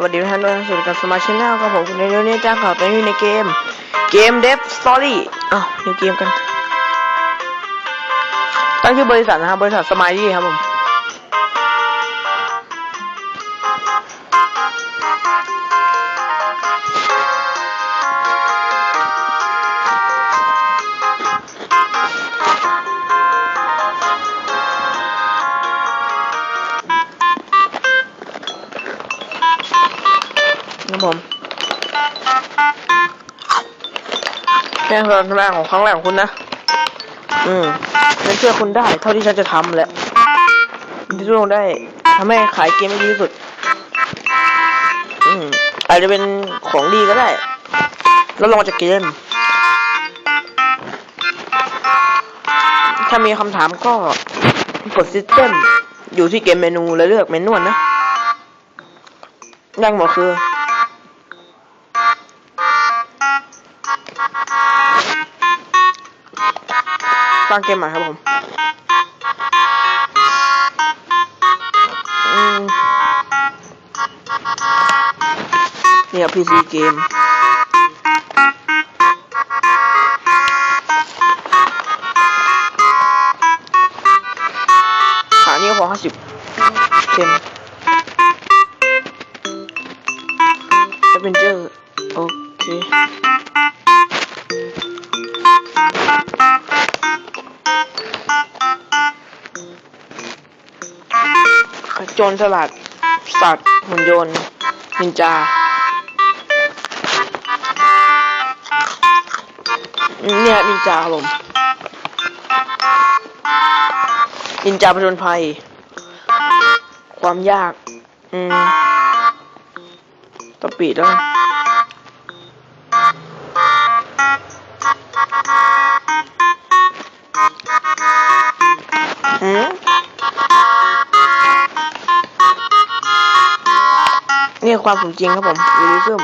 สวัสดีทุกท่านด้วยสวัสดีกับสมาชิกแนลกับผมคุณเรื่องนี่จ้าขอไปอยู่ในเกม เกมเดฟสตอรี่อ้าวในเกมกัน ตั้งชื่อบริษัทนะครับบริษัทสมายดี้ครับผม แค่ครั้งแรกของครั้งแรกของคุณนะ อืมฉันเชื่อคุณได้ เท่าที่ฉันจะทำแหละที่ช่วยคุณได้ทำให้ขายเกมให้ดีที่สุด อืมอาจจะเป็นของดีก็ได้ แล้วลองจากเกม ถ้ามีคำถามก็กดซิสเต็มอยู่ที่เกมเมนูแล้วเลือกเมนูนะยังบอกคือางเกมใหม่ครับผมเนี่ย PC เกมขานี่ก็พอห้าสิบเซนแอดเวนเจอร์ โจรสลัด สัตว์หุ่นยนต์นินจา เนี่ยนินจาครับผมนินจาผจญภัย ความยาก อืมต้องปิดแล้ว คือความสมจริงครับผมรีวิซึม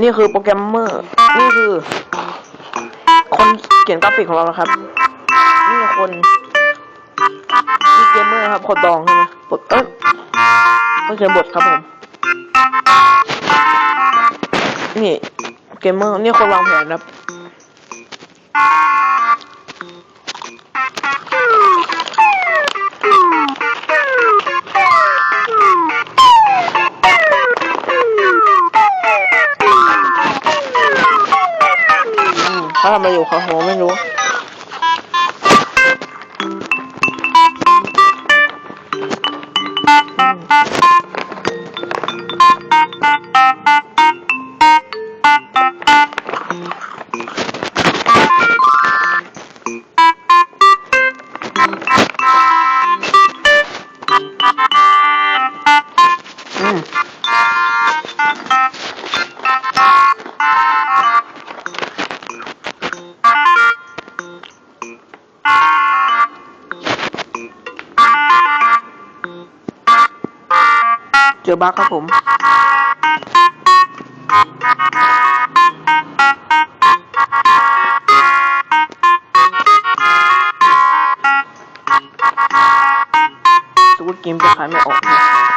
นี่คือโปรแกรมเมอร์ นี่คือ คนเขียนกราฟิกของเรานะครับ นี่คนนี่เกมเมอร์ครับคนดองใช่ไหมบทเอ้ยต้องเขียนบทครับผม นี่เกมเมอร์นี่คนวางแผนครับ อืมเขาทำ เจอบั๊กครับผมสวุดเกมจะขายไม่ออกนะ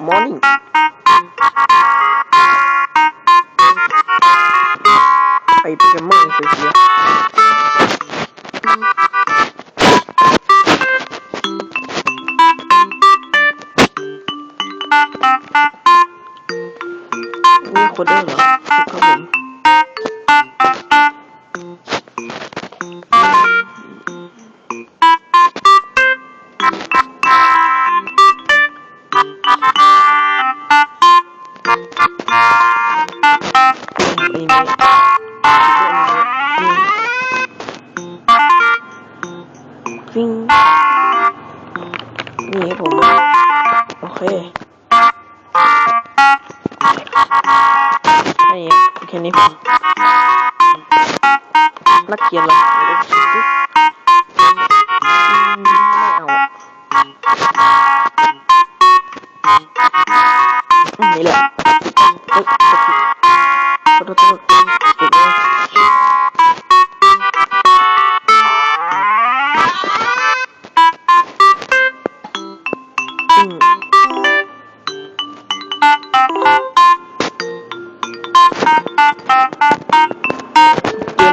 Morning. นี่กริ๊งนี่ให้ผม โอเคนี่แค่นี้พอนักเกียนละ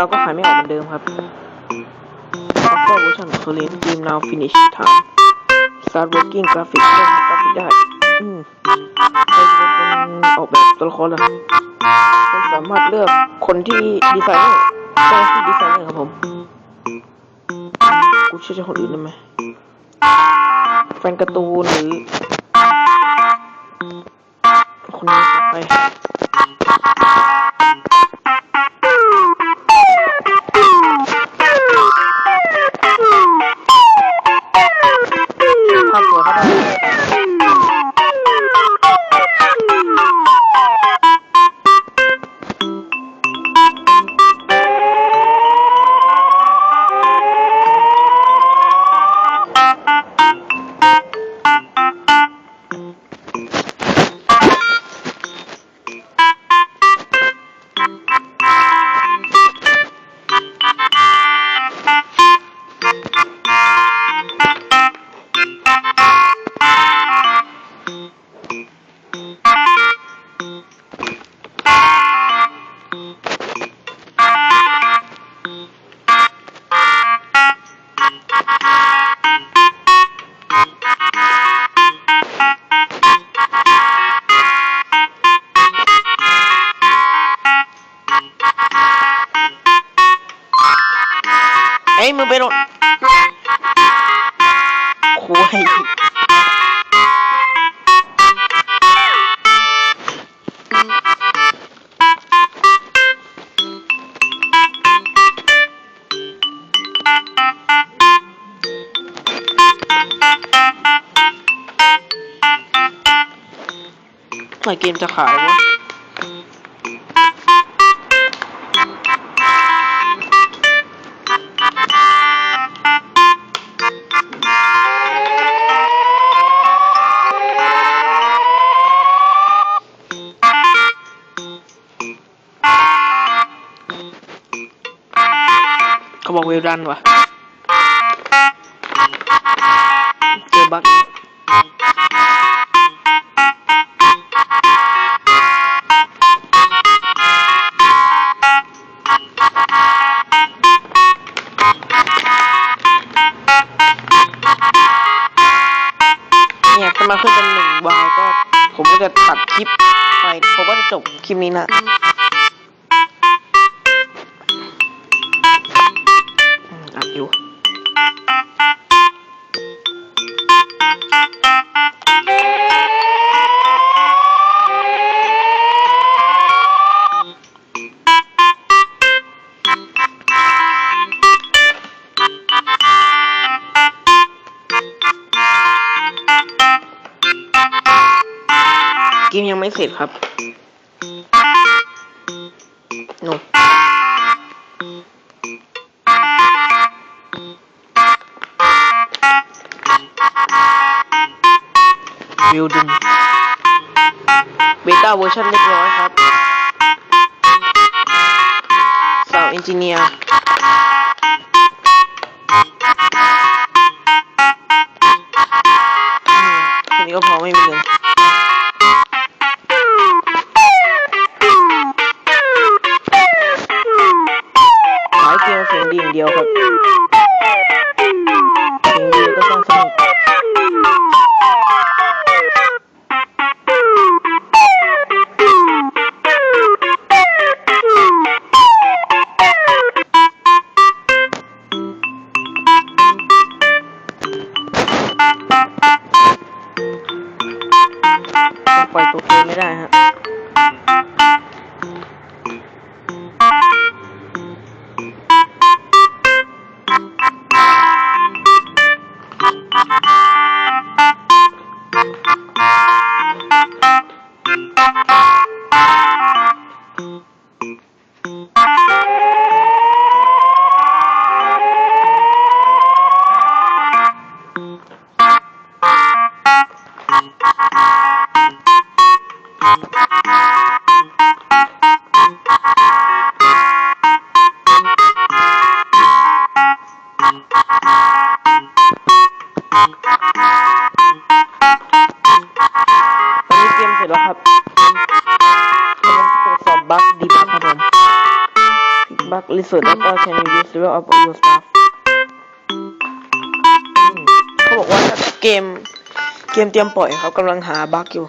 เราก็ขายไม่ออกเหมือนเดิมครับ Software version current game now finish time start working graphic เริ่มทำกราฟิกได้อืมใครจะเป็นคนออกแบบตัวละครล่ะคุณสามารถเลือกคนที่ดีไซเนอร์ใช่ที่ดีไซเนอร์ครับผม กูเชื่อใจคนอื่นได้ไหมแฟนการ์ตูนหรือคนนี้ไป เมื่อเกมจะขายวะเขาบอกเวลรันวะ ผมก็จะตัดคลิปไปผมก็จะจบคลิปนี้นะ เกมยังไม่เสร็จครับโนบิลดิงเบต้าเวอร์ชันเรียบร้อยครับสาวเอนจิเนียร์ เพลงดีอย่างเดียวครับ เขาบอกว่าเกมเกมเตรียมปล่อยครับกำลังหาบั๊กอยู่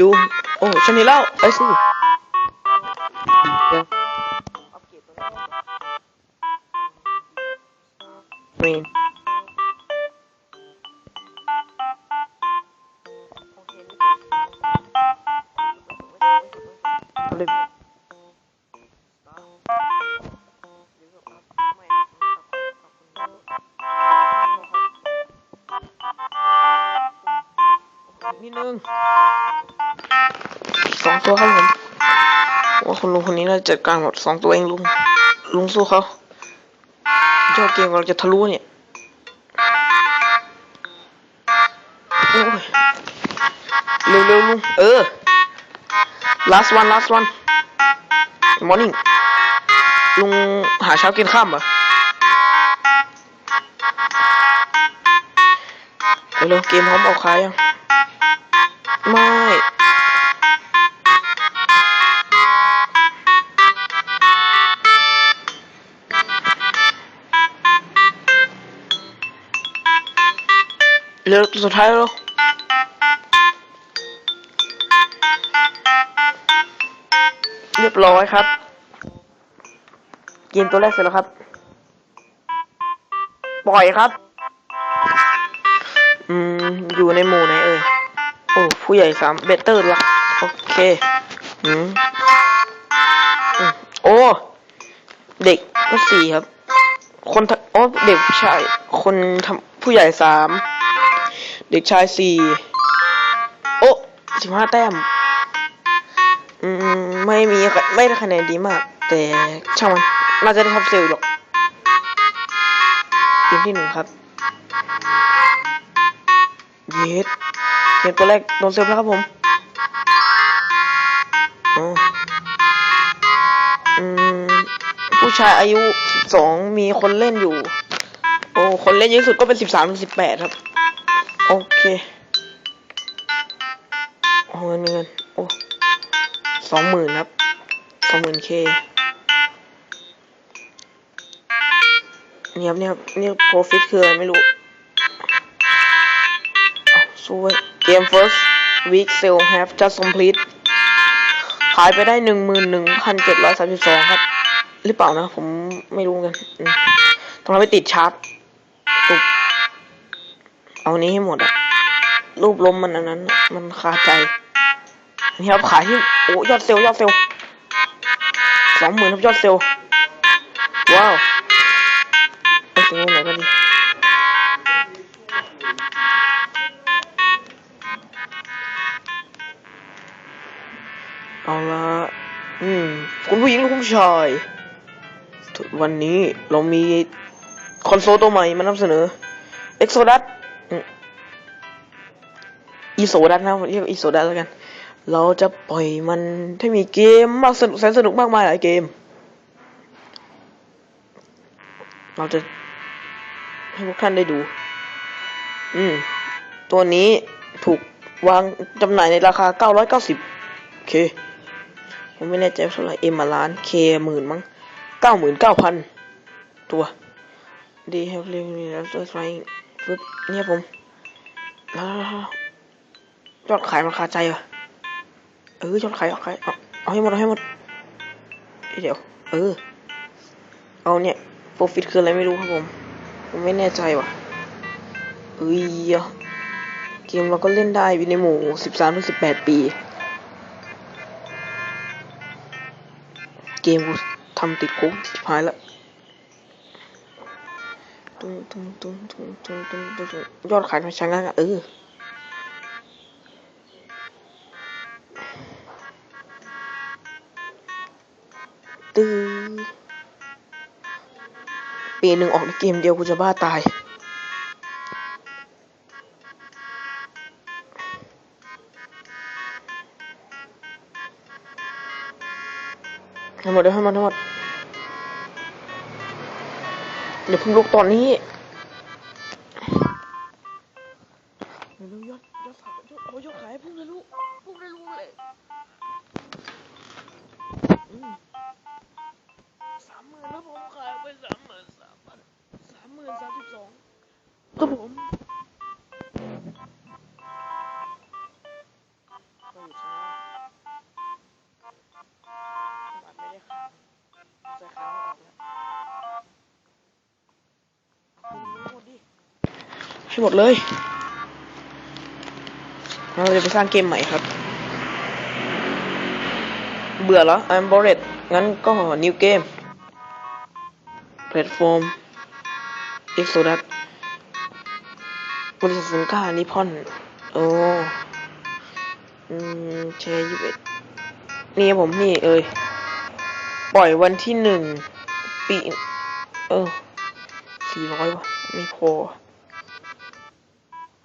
ดู โอ้ฉันนี่เล่าไปสิเดี๋ยวอัปเกรดตัวนี้ก่อนเมนโอเคนี่เอาเลยนิดนึง สองตัวครับผมว่าคุณลุงคนนี้น่าจะจัดการหมดสองตัวเองลุง ลุงสู้เขาเจ้าเกมกำลังจะทะลุเนี่ยโอ้ยเร็วเร็วลุงเออ last one last one morning ลุงหาเช้ากินข้ามเหรอเร็วเกมพร้อมเอาขายยังไม่ เร็วตัวสุดท้ายแล้วเรียบร้อยครับ เกมตัวแรกเสร็จแล้วครับ ปล่อยครับ อืม อยู่ในหมู่ไหนเอ่ย โอ้ ผู้ใหญ่สามเบเตอร์ละโอเค อืมอืมโอ้ เด็กก็สี่ครับ คนทำโอ้ เด็กผู้ชาย คนทำผู้ใหญ่สาม เด็กชายสี่โอ้สิบห้าแต้ม อืม ไม่มีไม่ได้คะแนนดีมาก แต่ช่างมันน่าจะได้ท็อปเซลล์หรอกเกมที่หนึ่งครับ เยสเกมตัวแรกโดนเซลล์แล้วครับผมอ๋ออืมผู้ชายอายุสิบสองมีคนเล่นอยู่ โอ้ คนเล่นเยอะสุดก็เป็นสิบสามถึงสิบแปดครับ โอเคโอ้เงินเงินโอ้สองหมื่นครับสองหมื่นเคเนี่ยครับเนี่ยครับนี่โปรฟิตคืออะไรไม่รู้อ้าวสู้เว้ยเกม first week sale have just complete ขายไปได้หนึ่งหมื่นหนึ่งพันเจ็ดร้อยสามสิบสองครับ หรือเปล่านะ ผมไม่รู้กัน ต้องเอาไปติดชาร์จตุบ เอานี้ให้หมดอะรูปลมมันอันนั้น มันคาใจนี่ครับขายที่โอ้ยอดเซลล์ยอดเซลล์สองหมื่นครับยอดเซลล์ว้าวไปถึงตรงไหนกันดีเอาละอืมคุณผู้หญิงคุณผู้ชายวันนี้เรามีคอนโซลตัวใหม่มานำเสนอ Exodus อีโซดัสนะเรียกอีโซดัสแล้วกัน เราจะปล่อยมันให้มีเกมมากสนุกแสนสนุกมากมายหลายเกม เราจะให้พวกท่านได้ดู อืม ตัวนี้ถูกวางจำหน่ายในราคา 990โอเคผมไม่แน่ใจเท่าไหร่เอ็มาล้านเคหมื่นมั้ง 99,000 ตัว ดีครับเรียนแล้วตัวไฟปึ๊บเนี่ยผมแล้ว ยอดขายมันคาใจเหรอเออยอดขายยอดขายเอาเอาให้หมดเอาให้หมดเดี๋ยว เออ เอาเนี่ยโปรฟิตคืออะไรไม่รู้ครับผม ผมไม่แน่ใจว่ะเอ้ยเกมเราก็เล่นได้อยู่ในหมู่สิบสามถึงสิบแปดปี เกมกูทำติดคุกติดพายละตุ้งตุ้งตุ้งตุ้งตุ้งตุ้งยอดขายมันชะงักอะเออ ตื้อปีหนึ่งออกในเกมเดียวกูจะบ้าตาย ทั้งหมดเดี๋ยวให้มันทั้งหมดเดี๋ยวพึ่งลุกตอนนี้ รู้หมให้หมดเลยเราจะไปสร้างเกมใหม่ครับ เบื่อแล้ว I'm bored งั้นก็ new game platform Exodus บริษัทสินค้านิพอนโอ้อืมแชร์ยี่สิบเอ็ดนี่ผมนี่เอ้ยปล่อยวันที่หนึ่งปี เออสี่ร้อยวะไม่พอ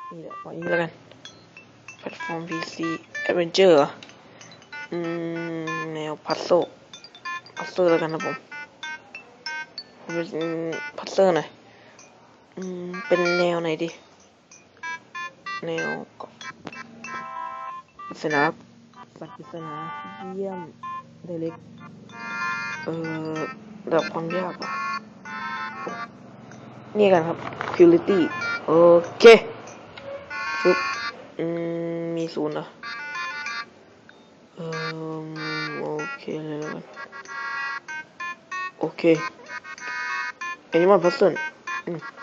นี่แหละปล่อยนี้แล้วกันแพลตฟอร์ม PC Adventure เหรออืม แนวพัซโซพัซเซอร์แล้วกันนะผมผมเป็นพัซเซอร์หน่อย อืม เป็นแนวไหนดี แนวก็ปริศนาสัตว์ปริศนาเยี่ยมไดล็กเอ่อดับความยากว่ะนี่กันครับ purity โอเคฟึบอืม มีศูนย์เหรอเอ่อโอเคเลยแล้วกันโอเค Animal Person อืมอืม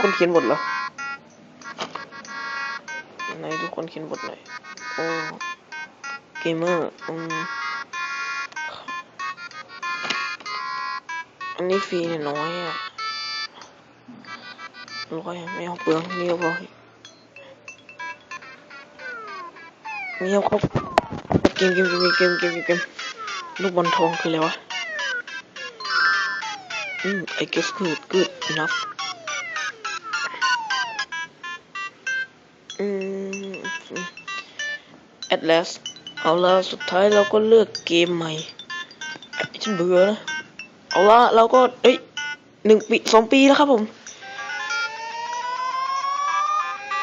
คนเขียนบทเหรอไหนทุกคนเขียนบทหน่อยโอ้เกมเมอร์อืมอันนี้ฟรีเนี่ยน้อยอะร้อยไม่เอาเปลืองนี่ก็พอนี่เอาเขาเกมเกมเกมเกมเกมเกมเกมลูกบอลทองคืออะไรวะอืม I guess good good enough Atlas เอาละสุดท้ายเราก็เลือกเกมใหม่ฉันเบื่อนะ เอาละเราก็เอ้ยหนึ่งปีสองปีแล้วครับผม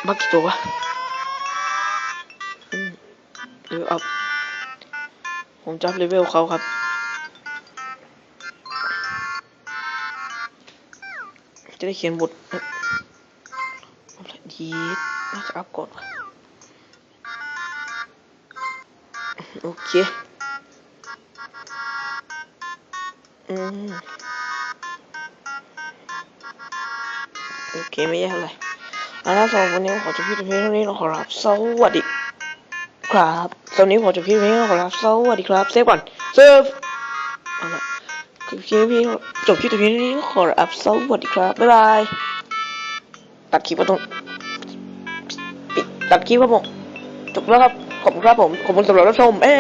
บักกี่ตัววะเลเวลอัพผมจับเลเวลเขาครับ จะได้เขียนบทอะเอาละดีน่าจะอัพก่อนวะ โอเคอืมโอเคไม่แย่เลยอันนั้นสำหรับวันนี้ขอจบพี่ตรงนี้เท่านี้เราขอรับสวัสดีครับสำหรับนี้ขอจบพี่ตรงนี้เราขอรับสวัสดีครับเซฟก่อนเซฟเอาละคลิปนี้จบที่ตรานี้ขอรับสวัสดีครับบ๊ายบายตัดคลิปมาตรงปิดตัดคลิปมาบอกจบแล้วครับ ขอบคุณครับผม ขอบคุณสำหรับรับชม เอ๊